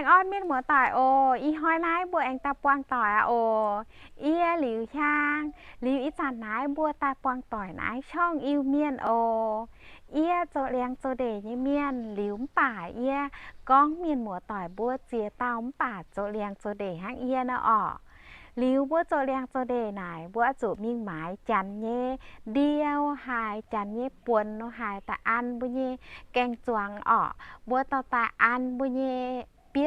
งออดมีดหมอต่อยโอ อีหอยไม้บัวแองตาปวงต่อยโอ เอียหลิวช่างหลิวอีจันนายบัวตาปวงต่อยนายช่องอิวเมียนโอ เอียโจเลียงโจเดยี่เมียนหลิวป่าเอียก้องเมียนหมอต่อยบัวเจียเต้าป่าโจเลียงโจเดห้างเอียนะออหลิวบัวโจเลียงโจเดนายบัวจูมิ่งหมายจันเย่เดียวหายจันเย่ปวนหายตาอันบุญเย่แกงจวงออบัวตาตาอันบุญเย่ ฮั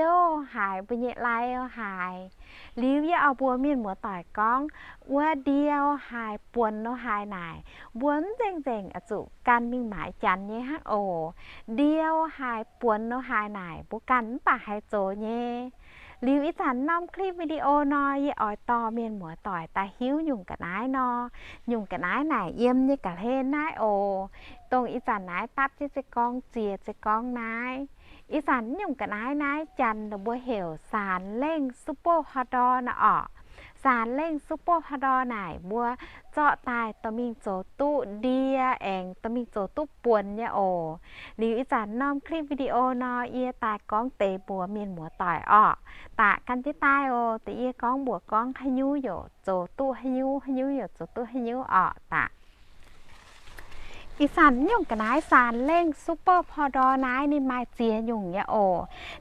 กโอเดียวหายปวนโนหายไหนบุกันป่าหายโจเย่รีวิจันน้อมคลิปวิดีโอนอยออยตอเมียนหมัวต่อยตาหิ้วหยุ่งกับนายนอหยุ่งกับนายไหนเยี่ยมนี่กับเฮนนายโอ ตรงอีจันนายตับที่จะกองเจียจะกองนาย อีสันยุ่งกับนายนายจันดบัวเหวสารเล่งซุปเปอร์ฮอดอนะออสารเล่งซุปเปอร์ฮอดอไหนบัวเจาะตายตมิงโจตุเดียแองตมิงโจตุปวนเนี่ยโอหรืออีจันน้อมคลิปวิดีโอนอเอียตายก้องเตบัวเมียนหมัวต่อยอ้อตะกันที่ใต้โอตีเอียก้องบัวก้องให้ยูอยู่โจตุให้ยูให้ยูอยู่โจตุให้ยูอ้อตะ อีสันยุ่งกับนายสารเล่งซุปเปอร์พอดอนายนินไมเจียยุ่งเนี่โอ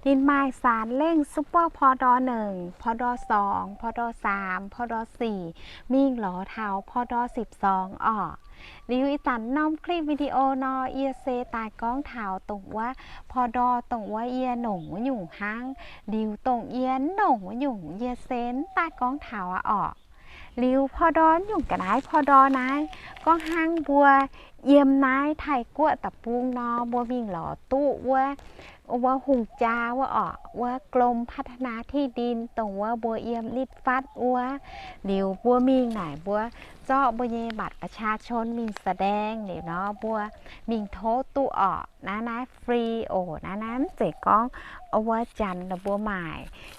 นินไมสารเล่งซุปเปอร์พอดอหนึ่งพอดอสองพอดอสามพอดอสี่มิ่งหลอเท้าพอดอสิบสองออริวอีสันน้อมคลิปวิดีโอนอเอียเซตายก้องเท้าตรงว่า พอดอตรงว่าเอียหนุ่งว่าหยุ่งห้างดิวตรงเอียหนุ่งว่าหยุ่งเอียเซนตายก้องเท้าอะออกริวพอดอนหยุ่งกับนาพอดอนายก็ห้างบัว เยี่ยมนายไทยกัวตะปูงนอบัววิ่งหล่อตู้ว่า ว่าหุงจาว่าออกว่ากรมพัฒนาที่ดินตรงว่าบัวเยี่ยมลิดฟัดอัวหลิวบัวมีงไหนบัวเจาะบัวเยบัตรประชาชนมิงแสดงเดี๋ยวเนาะบัวมิงโทตู้ออกนะนะฟรีโอนะนั้นเจ๊ก้องเอาว่าจันดบัวใหม่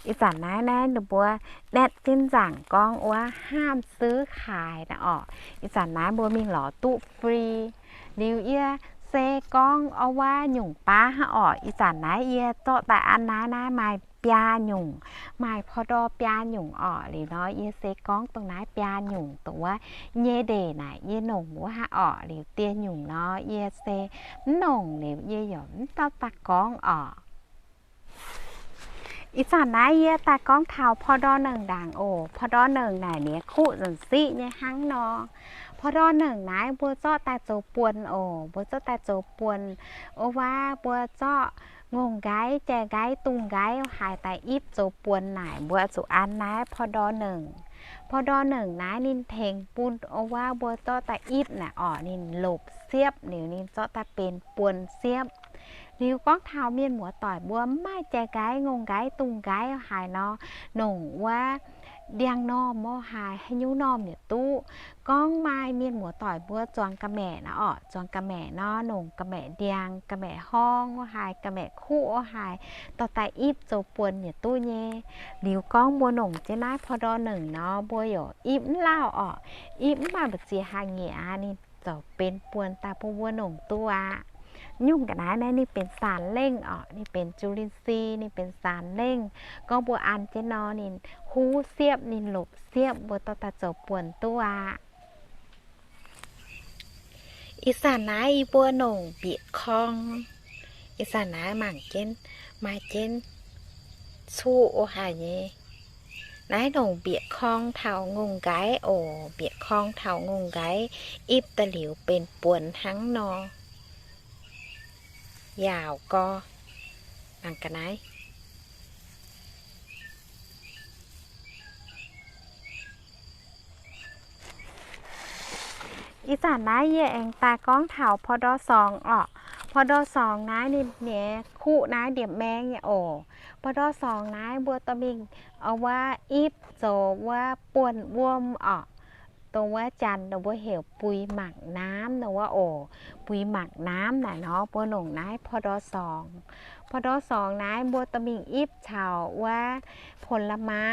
อีสันนะนะดบัวแดดจิ้นจังก้องว่าห้ามซื้อขายนะออกอีสันนะบัวมิงหล่อตู้ฟรีนิวเอีย เซก้องเอาว่าหยุ่งป้าฮะอออีสานนะเอียโตแต่อันนะนะไม้ปยาหยุ่งไม้พอดอปยาหยุ่งออหรือเนาะเอียเซก้องตรงนั้นปยาหยุ่งตรงว่าเยเดน่ะเยหนุ่งว่าฮะออหรือเตียหยุ่งเนาะเอียเซหนุ่งหรือเยหยมตาตะก้องอออีสานนะเยียตาก้องเท้าพอดอหนึ่งด่างโอพอดอหนึ่งไหนเนี้ยคู่สันซี่เนี่ยหังนอ พอดอหนึ่งนายบัวเจาะตาโจปวนโอบัวเจาะตาโจปวนโอว่าบัวเจาะงงไกแจไกตุงไกหายตาอิบโจปวนไหนบัวสุอันนายพอดอหนึ่งพอดอหนึ่งนายนินเทงปุนโอว่าบัวเจาะตาอิบน่ะอ๋อนินหลบเสียบนิวนินเจาะตาเป็นปวนเสียบนิ้วก้องเท้าเมียนหัวต่อยบัวไม่แจไกงงไกตุงไกหายเนาะหนุ่งว่า เดียงนอมมอหายให้ยูนอมเนี่ยตู้ก้องไม้เมียนหมัวต่อยบัวจวงกระแม่นะอ่อจวงกระแม่นอหนุ่งกระแม่เดียงกระแม่ห้องว่าหายกระแม่คู่ว่าหายต่อแต่อีบโจปวนเนี่ยตู้เย่หลิวก้องบัวหนุ่งเจ้นายพอดอหนึ่งเนาะบัวหยออีบเล่าอ่ออีบมาบักเจียหางเงียนี่จะเป็นปวนตาพบัวหนุ่งตัว ยุ่งกันนะนะนี่เป็นสารเล่งอ๋อนี่เป็นจุลินทรีย์นี่เป็นสารเล่ง ก็บัวอันเจนอนินหูเสียบนินหลบเสียบบัวตตาเจบป่วนตัวอีสานนาอีบัวหนงเบียดคองอีสานนาหมั่งเจนมาเจนสู้โอหายเยนายหนงเบียดคองเท่างงไกโอเบียดคองเท่างงไกอิบตะหลิวเป็นปวนทั้งนอ ยาวก็นังกันไหนอีสานน้ายเย่เองตาก้องเถาพอดอสองออกพอดอสองน้ายนี่เนี่ยคู่น้ายเดี่ยมแมงเนี่ยโอพอดอสองน้ายบัวตะบิงเอาว่าอีบโจว่าป่วนวมออก ตัวว่าจันตัวว่าเหวปุยหมักน้ำตัวว่าโอปุยหมักน้ำน่ะเนาะบัวหนงนายพอดอสองพอดอสองนายบัวตะมิงอิบเฉาว่า ผลไม้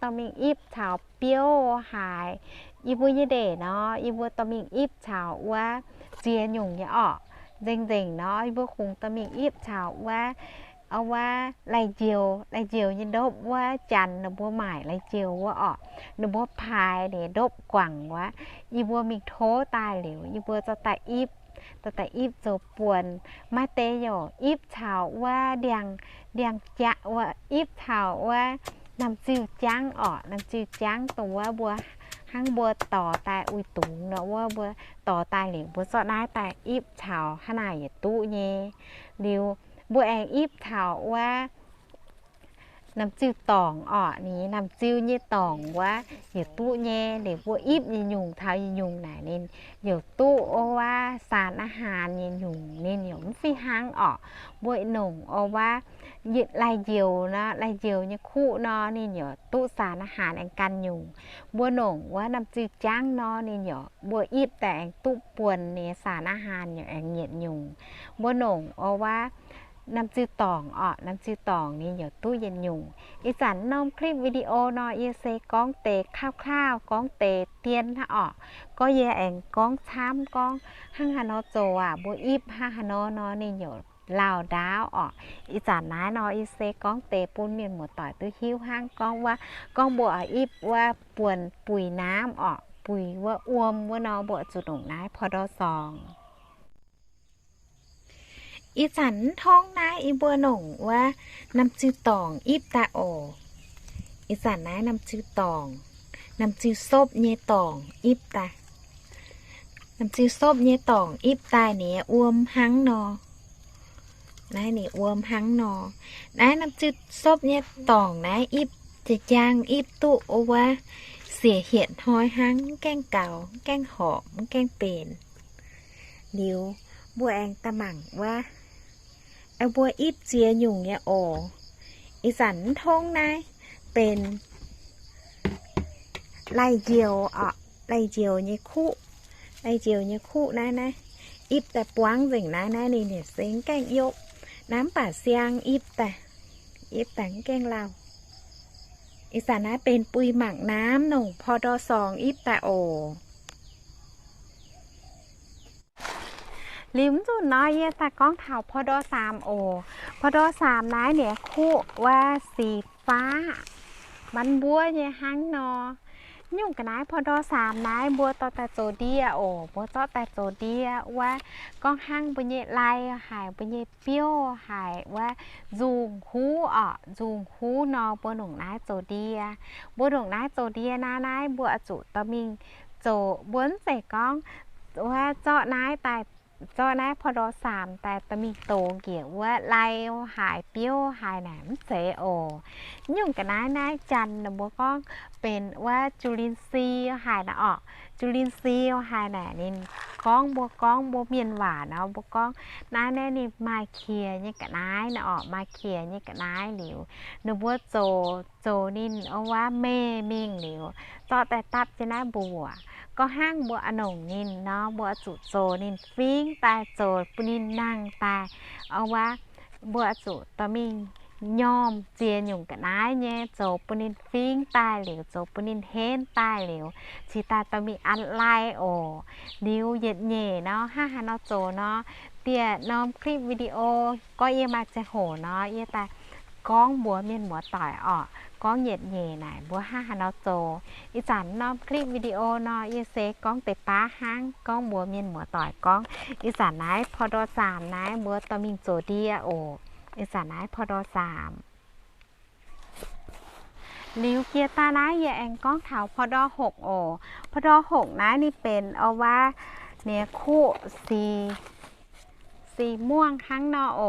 ตะมิงอิบเฉาเปรี้ยวหายอีบุยเดเนาะอีบัวตะมิงอิบเฉาว่าเจียนหยุงยะออกเจ๋งๆเนาะอีบัวคงตะมิงอิบเฉาว่า เอาว่าไลเจียวไลเจียวยันดบว่าจันนบัวหมายไลเจียวว่าออกนบัวพายเนี่ยดบกว่างว่าอีบัวมีโทตายเหลวอีบัวจะตาอีบแต่แต่อีบโจปวนมาเตยออีบชาวว่าเดียงเดียงจะว่าอีบชาวว่าน้ำจิ้วจ้างออกน้ำจิ้วจ้างตัวบัวห้างบัวต่อตายอุยตุงเนาะว่าบัวต่อตายเหลวบัวสอดได้แต่อีบชาวขนาดอย่าตู้เยเร็ว บัวแองอีบถาว่าน้ำจิ้วตองอ่อนี้น้ำจิ้วยี่ตองว่าอยู่ตู้แย่เดี๋ยวบัวอีบยี่ยุงเท้ายี่ยุงไหนนี่อยู่ตู้โอว่าสารอาหารยี่ยุงนี่เดี๋ยวมันฟีห้างออบัวหนุ่งโอว่ายึดลายเยียวนะลายเยียวเนี่ยคู่นอนี่เดี๋ยวตู้สารอาหารแองกันยุงบัวหนุ่งว่าน้ำจิ้วจ้างนอนี่เดี๋ยวบัวอีบแต่แองตู้ปวนเนี่ยสารอาหารเนี่ยแองเหยียดยุงบัวหนุ่งโอว่า น้ำจืดตองอะน้ำจืดตองนี่เดี๋ยวตู้เย็นยุงอีสันน้อมคลิปวิดีโอนอเยเซก้องเตะคร่าวๆก้องเตะเตียนถ้าออกก็เยแองก้องช้ำก้องห้างฮานอโจอะบัวอีบห้างฮานอนอนี่เดี๋ยวลาวดาวออกอีสานน้านออีเซก้องเตะปุ้นเมียนหมดต่อยตื้อหิ้วห้างก้องว่าก้องบัวอีบว่าป่วนปุ๋ยน้ำออกปุ๋ยว่าอ้วมว่านอบัวจุดหนงน้ายพอดอซอง อีสันท้องนาอีบัวหน่งว่าน้ำจือตองอีบตาโออีสันนะน้ำจือตองน้ำจือซบเยตองอีบตาน้ำจือซบเยตองอีบตาเนี่ยอ้วมหังนอนายนี่อ้วมหังนอนายน้ำจือซบเยตองนายอีบจะจางอีบตุโอว่าเสียเหียนห้อยหังแกงเก่าแกงหอมแกงเป็นเดียวบัวแองตะหมั่งว่า ไอบัวอีบเจียหยุ่งเนี่ยโออีสันทงนายเป็นไล่เจียวอะไล่เจียวเนี่ยคู่ไล่เจียวเนี่ยคู่นายนะอีบแต่ปวงสิ่งนายนายนี่เนี่ยเสียงแกงยก น้ำป่าเสียงอีบแต่อีบแต่งแกงเราอีสานนะเป็นปุยหมักน้ำหนุ่งพอดอสองอีบแต่โอ ลิมจุนน้อยเยตากล้องเท้าพอดอสามโอพอดอสามนายเนี่ยคู่ว่าสีฟ้า มันบัวเนี่ยหังนอยุ่งกันนายพอดอสามนายบัวต่อแต่โจเดียโอบัวต่อแต่โจเดียว่าก้องหังบุญเยไลหายบุญเยเปี้ยวหายว่าจูงหูอะจูงหูนอบัวหนุ่งนายโจเดียบัวหนุ่งนายโจเดียนานายบัวจุตะมิงโจบวนใส่ก้องว่าเจาะนายตาย cho nãy phò đo sàm tại ta mi tổ kiểu ว่าไล่หายเปี้ยวหายหนามเสโอยุ่งกับนายนายจันนะบัวก็เป็นว่าจุลินทรีย์หายนะออกจุลินทรีย์หายหนานินก้องบัวก้องบัวเมียนหวานเนาะบัวก้องน้าแน่นี่มาเคลียนี่กับนายนะออกมาเคลียนี่กับนายหลิวนึกว่าโจโจนินเอาว่าเม่มิงหลิวต่อแต่ตับจะน่าบัว có hang bùa ăn ổng nhìn nó bùa chủ trồ nhìn phím tai trồ nhìn năng tai ở ว่าบัวจุตอมิงยอมเจียนอยู่กับนายเนี่ยโจปุนินฟิงตายเหลวโจปุนินเฮนตายเหลวชีตาตอมีอันไลโอนิ้วเย็ดเย่เนาะห้าฮานอโจเนาะเตี่ยน้อมคลิปวิดีโอก็เยมาจะโหเนาะเยแต่ ก้องบัวเมียนบัวต่อยออกก้องเหยียดเย่ไหนบัวห้าฮานอโจ อีจันนอมคลิปวิดีโอนอเยเซก้องเตป้าห้างก้องบัวเมียนหัวต่อยก้อง อีสานนายพอดอสามนายบัวตอมิงโจเดียโอ อีสานนายพอดอสามลิวเกียตานายเยแองก้องเถาพอดอหกโอ พอดอหกนายนี่เป็นเอาว่าเนี่ยคู่สี สีม่วงข้งนอโอ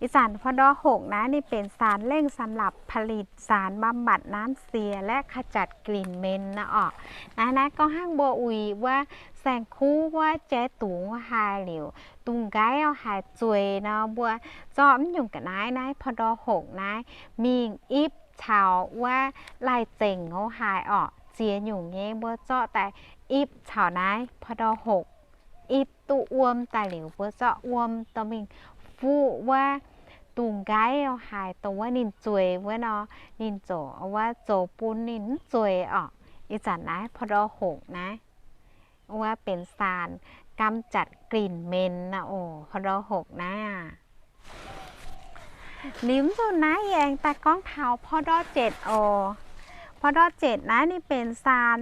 อีสานพดอหกนะนี่เป็นสารเร่งสำหรับผลิตสารบำบัดน้ำเสียและขจัดกลิ่นเหม็นนะออกนะนะก็ห้างโบอุยว่าแสงคู่ว่าแจตุงหายเหลวตุงไกเอาหายจวยเนาะบัวจอมอยู่กับนายนายพดอหกนายมีอิบชาวว่าลายเจ๋งเขาหายออกเจียอยู่เงี้ยบัวเจาะแต่อิบชาวนายพดอหก ít tu uom tài liệu bữa cho uom tao mình phụ ว่าตุงไกเอาหายตัวนินจวยว่าเนาะนินโจเอาว่าโจปูนนินจวยออกอีจันนะพอดอหกนะ ว่าเป็นสารกำจัดกลิ่นเหม็นนะโอ้พอดอหกนะลิ้มจุนนะแยงตากล้องเท้าพอดอเจ็ดโอพอดอเจ็ดนะนี่เป็นสาร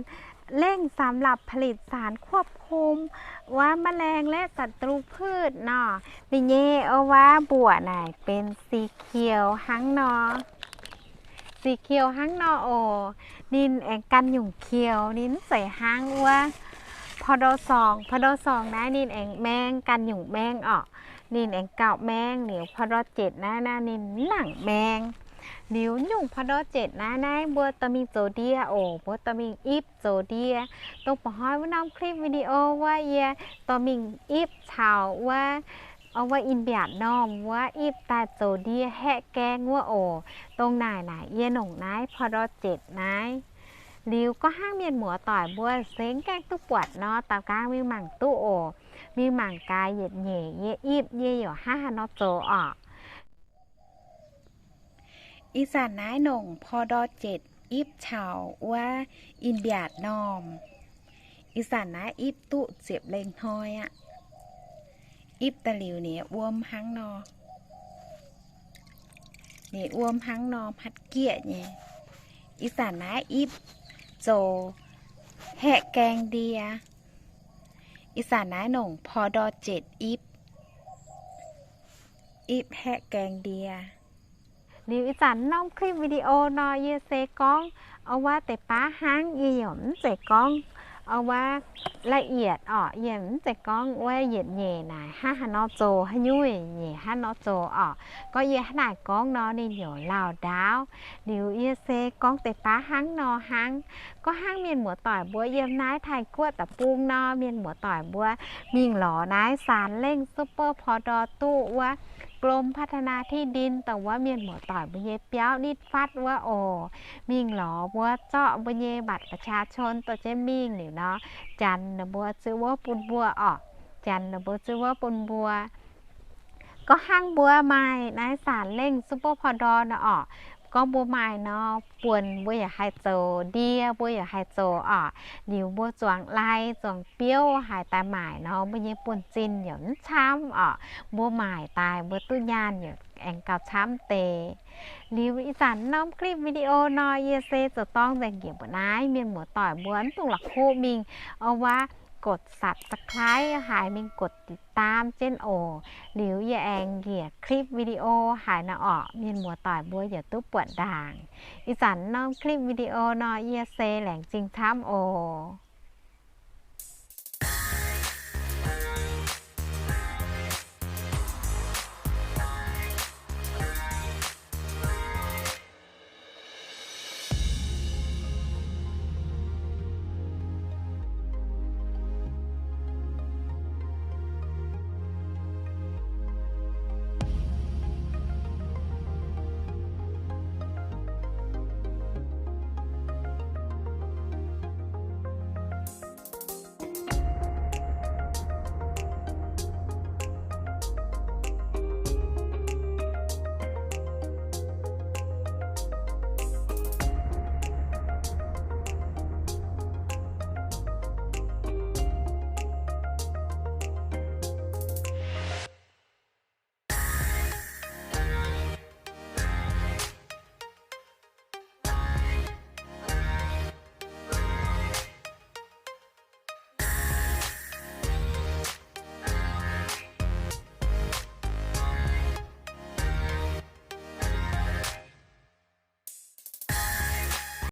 เร่งสำหรับผลิตสารควบคุม ว่าแมลงและศัตรูพืชเนาะนี่เยเอาว่าบัวไหนเป็นสีเขียวหังเนอสีเขียวหังเนอโอนินแองกันหยุ่งเขียว นินใส่หังว่าพอดอสองพอดอสองนะนินแองแมงกันหยุ่งแมงออกนินแองเก่าแมงเหนียวพอดอเจ็ดนะนะนินหนังแมง เหนียวหยุ่งพอดอเจ็ดนะนะบัวตมิงโจเดียโอบัวตมิงอีฟโจเดียต้องปห้อยว่าน้องคลิปวิดีโอว่าเยตมิงอีฟชาวว่าเอาว่าอินเบียดนอมว่าอีฟตาโจเดียแฮะแกงว่าโอตรงไหนไหนเยหนงนายพอดอเจ็ดนายลิวก็ห้างเมียนหมัวต่อยบัวเซ้งแกงตุปวดเนาะตากลางมีหมั่งตู้โอมีหมั่งกายเหยียดเหย่เย่อีบเย่หยอห้าฮานอโจออก อีสานน้ายหน่งพอดอเจ็ดอีบเฉาว่าอินเบียดนอม อีสานน้าอีบตุเสียบเลงทอยอะอีบตะหลิวเนี่ยอ้วมหังนอเนี่ยอ้วมหังนอพัดเกียเนี่ยอีสานน้าอีบโจแหะแกงเดีย อีสานน้าหน่งพอดอเจ็ดอิฟอิฟแฮะแกงเดีย นิวอีสานน้องคลิปวิดีโอนอเยเซกอง เอาว่าแต่ป้าห้างเยี่ยมเจกอง เอาว่าละเอียดอ่อเยี่ยมเจกองว่าเหยียดเหย่หน่ายห้าฮานอโจให้ยุ่ยเหย่ห้านอโจอ่อก็เย่หน่ายกองนอนี่เดี๋ยวลาวดาวนิวเยเซกองแต่ป้าห้างนอห้างก็ห้างเมียนหมัวต่อยบัวเยี่ยมนายไทยกวดตะปูงนอเมียนหมัวต่อยบัวมิงหลอนายสารเร่งซุปเปอร์พอดอตู้ว่า กรมพัฒนาที่ดินแต่ว่าเมียนหมอต่อยบุญเยเปียวนิดฟัดว่าโอมิงหลอบัวเจาะบุญเยบัตรประชาชนตัวเจมิงหรือเนาะจันนะบัวซื้อว่าปุนบัวออกจันนะบัวซื้อว่าปุนบัวก็ห้างบัวไม้นายสารเล่งซุปเปอร์พอดอนะออก ก็บัวไม้เนาะปวนบัวอยากให้โจเดียบัวอยากให้โจอะนิวบัวจวงไล่จวงเปี้ยวหายตาหมายเนาะบัวยังปวนจินหยนช้ำอะบัวหมายตายบัวตุ้ยานอยู่แองกับช้ำเตนิวอีสานน้อมคลิปวิดีโอนอยเยเซจะต้องแบ่งเกี่ยวกับนายเมียนหมูต่อยบ้วนตุงหลักโคมิงเอาว่า กดสับสไครต์หายมิงกดติดตามเจนโอหลิวอย่าแองเหยียคลิปวิดีโอหายนาออกเมียนมัวต่อยบัวอย่าตู้ปวดด่าง อีสันน้องคลิปวิดีโอนอเยเซแหลงจริงท้ำโอ